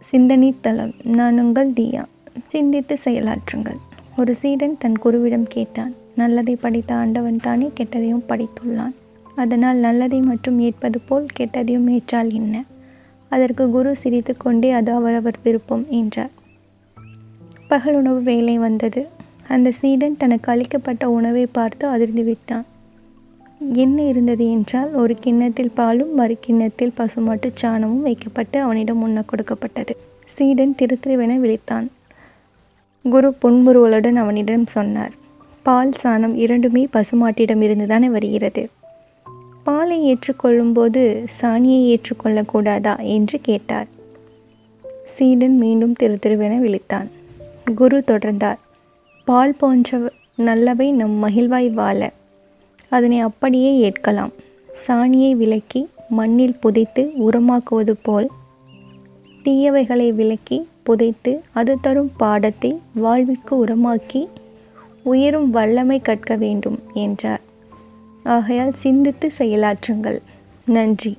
சிந்தனை தளம் நான் உங்கள் தியா. சிந்தித்து செயலாற்றுங்கள். ஒரு சீடன் தன் குருவிடம் கேட்டான் நல்லதை படைத்த ஆண்டவன் தானே கெட்டதையும் படைத்துள்ளான். அதனால் நல்லதை மற்றும் ஏற்பது போல் கெட்டதையும் ஏற்றால் என்ன? அதற்கு குரு சிரித்து கொண்டே அது அவரவர் விருப்பம் என்றார். பகல் உணவு வேலை வந்தது. அந்த சீடன் தனக்கு அளிக்கப்பட்ட உணவை பார்த்து அதிர்ந்து விட்டான். என்ன இருந்தது என்றால் ஒரு கிண்ணத்தில் பாலும் மறு கிண்ணத்தில் பசுமாட்டு சாணமும் வைக்கப்பட்டு அவனிடம் உண்ண கொடுக்கப்பட்டது. சீடன் திரு திருவென விழித்தான். குரு புன்முறுவலுடன் அவனிடம் சொன்னார் பால் சாணம் இரண்டுமே பசுமாட்டிடம் இருந்துதானே வருகிறது? பாலை ஏற்றுக்கொள்ளும்போது சாணியை ஏற்றுக்கொள்ளக்கூடாதா என்று கேட்டார். சீடன் மீண்டும் திரு திருவென விழித்தான். குரு தொடர்ந்தார் பால் போன்ற நல்லவை நம் மகிழ்வாய் வாழ. அதனை அப்படியே ஏற்கலாம். சாணியை விலக்கி மண்ணில் புதைத்து உரமாக்குவது போல் தீயவைகளை விலக்கி புதைத்து அது தரும் பாடத்தை வாழ்விற்கு உரமாக்கி உயரும் வல்லமை கற்க வேண்டும் என்றார். ஆகையால் சிந்தித்து செயலாற்றுங்கள். நன்றி.